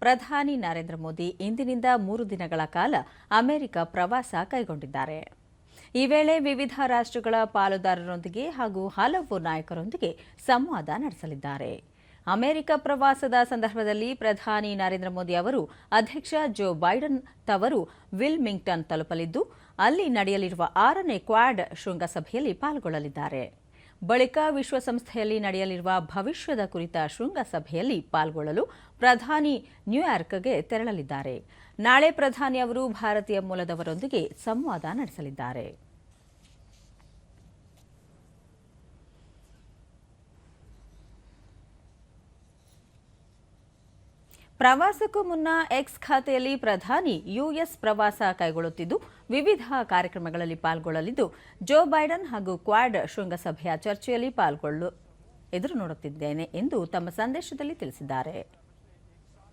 ಪ್ರಧಾನಿ ನರೇಂದ್ರ ಮೋದಿ ಇಂದಿನಿಂದ ಮೂರು ದಿನಗಳ ಕಾಲ ಅಮೆರಿಕ ಪ್ರವಾಸ ಕೈಗೊಂಡಿದ್ದಾರೆ. ಈ ವೇಳೆ ವಿವಿಧ ರಾಷ್ಟ್ರಗಳ ಪಾಲುದಾರರೊಂದಿಗೆ ಹಾಗೂ ಹಲವು ನಾಯಕರೊಂದಿಗೆ ಸಂವಾದ ನಡೆಸಲಿದ್ದಾರೆ. ಅಮೆರಿಕ ಪ್ರವಾಸದ ಸಂದರ್ಭದಲ್ಲಿ ಪ್ರಧಾನಿ ನರೇಂದ್ರ ಮೋದಿ ಅವರು ಅಧ್ಯಕ್ಷ ಜೋ ಬೈಡನ್ ತವರು ವಿಲ್ಮಿಂಗ್ಟನ್ ತಲುಪಲಿದ್ದು, ಅಲ್ಲಿ ನಡೆಯಲಿರುವ ಆರನೇ ಕ್ವಾಡ್ ಶೃಂಗಸಭೆಯಲ್ಲಿ ಪಾಲ್ಗೊಳ್ಳಲಿದ್ದಾರೆ. ಬಳಿಕ ವಿಶ್ವಸಂಸ್ಥೆಯಲ್ಲಿ ನಡೆಯಲಿರುವ ಭವಿಷ್ಯದ ಕುರಿತ ಶೃಂಗಸಭೆಯಲ್ಲಿ ಪಾಲ್ಗೊಳ್ಳಲು ಪ್ರಧಾನಿ ನ್ಯೂಯಾರ್ಕ್ಗೆ ತೆರಳಲಿದ್ದಾರೆ. ನಾಳೆ ಪ್ರಧಾನಿ ಅವರು ಭಾರತೀಯ ಮೂಲದವರೊಂದಿಗೆ ಸಂವಾದ ನಡೆಸಲಿದ್ದಾರೆ. ಪ್ರವಾಸಕ್ಕೂ ಮುನ್ನ ಎಕ್ಸ್ ಖಾತೆಯಲ್ಲಿ ಪ್ರಧಾನಿ ಯುಎಸ್ ಪ್ರವಾಸ ಕೈಗೊಳ್ಳುತ್ತಿದ್ದು, ವಿವಿಧ ಕಾರ್ಯಕ್ರಮಗಳಲ್ಲಿ ಪಾಲ್ಗೊಳ್ಳಲಿದ್ದು, ಜೋ ಬೈಡನ್ ಹಾಗೂ ಕ್ವಾಡ್ ಶೃಂಗಸಭೆಯ ಚರ್ಚೆಯಲ್ಲಿ ಪಾಲ್ಗೊಳ್ಳು ಎದುರು ನೋಡುತ್ತಿದ್ದೇನೆ ಎಂದು ತಮ್ಮ ಸಂದೇಶದಲ್ಲಿ ತಿಳಿಸಿದ್ದಾರೆ.